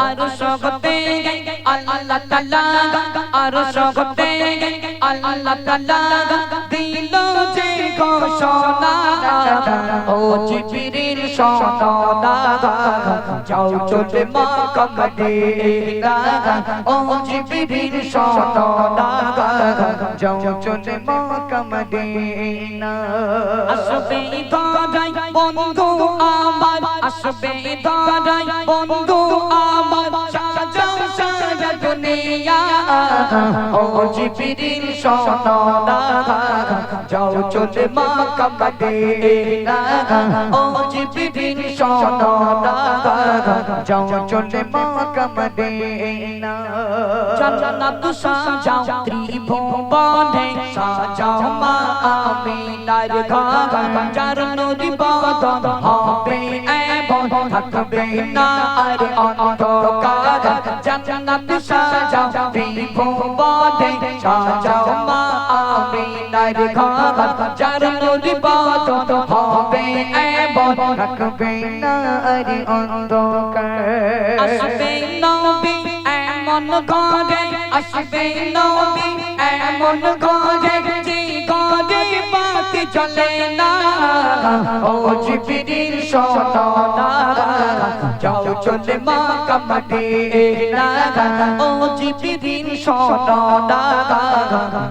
আর সগতে আল্লাহ তাআলা আর সগতে আল্লাহ তাআলা দিল যে ঘোষণা ও জিবরিল শোনো যাও চলে মক্কা মদিনা ও জিবরিল শোনো যাও চলে মক্কা মদিনা আসবে ধরাই বন্ধু আমার আসবে ধরাই বন্ধু ও জিবরিল শোনো না যাও চলে মক্কা মদিনা ও জিবরিল শোনো না যাও চলে মক্কা মদিনা জান্নাত সাজাও ত্রিভুবনে সাজাও মা আমিনার ঘর। নদী বদন হবে থাকবে না আর অন্ধকার। জান্নাত সাজাও ত্রিভুবনে সাজাও মা আমিনার ঘর। যার নদী বদন হবে এবং থাকবে না আর অন্ধকার। আসবে নবী এমন ঘরে আসবে নবী এমন ঘরে। জ্বলে না। ও জিবরিল শোনো যাও চলে মা কামদিনা ও জিবরিল শোনো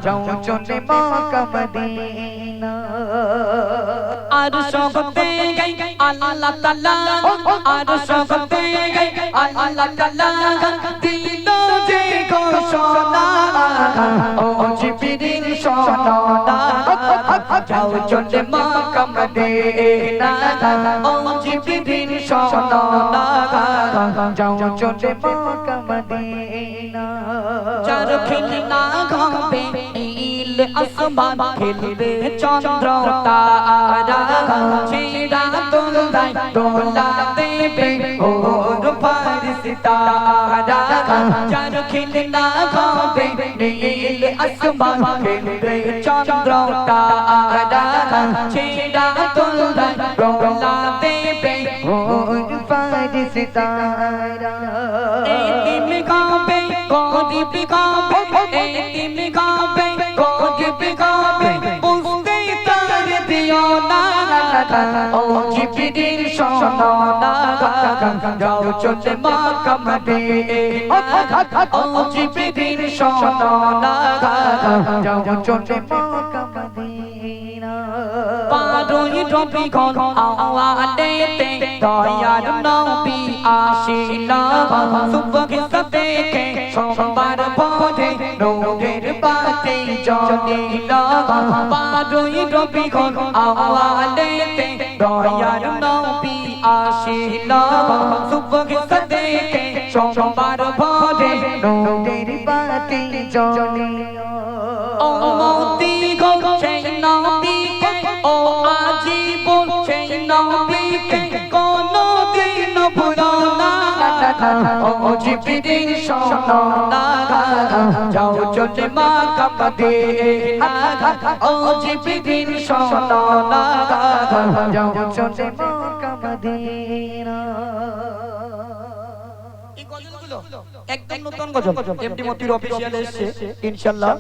যাও চলে মা কামদিনা আর সবতে গাই আল্লাহ তাআলা। আর সবতে গাই আল্লাহ তাআলা। দিল যে ঘোষণা। ও জিবরিল শোনো না যাও চলে মক্কা মদিনা ও জিবরিল শোনো না যাও চলে মক্কা মদিনা চার খিলনা ঘামবে নীল আসমান খেলবে চন্দ্র তারা ছেড়া তোলাই তোলা দেবে ওর ফারিস তারা চার খিলনা ঘামবে নীল আসমান খেলবে চন্দ্র তারা ছেড়া তোলা দেবে ওর ফারিস তারা এতিম গাবে গরিব গাবে এতিম গাবে গরিব গাবে বুঝতে তার দিও না ও জিবরিল শোনো না যাও চলে মক্কা মদিনা ও দয়ার নবী আসিলা সুবহ সতেকে সোমবার ভোরে নূরের বাতি জ্বলিলা ও মতি গো সেই নবীকে ও আজীবন সেই নবীকে কোনো দিন ভুলো না ও জিবরিল শোনো না যাও চলে মা কামদিনা ও জিবরিল শোনো না যাও চলে মা কামদিনা একদম নতুন গজল। এমডি মতির অফিসিয়াল এসেছে ইনশাআল্লাহ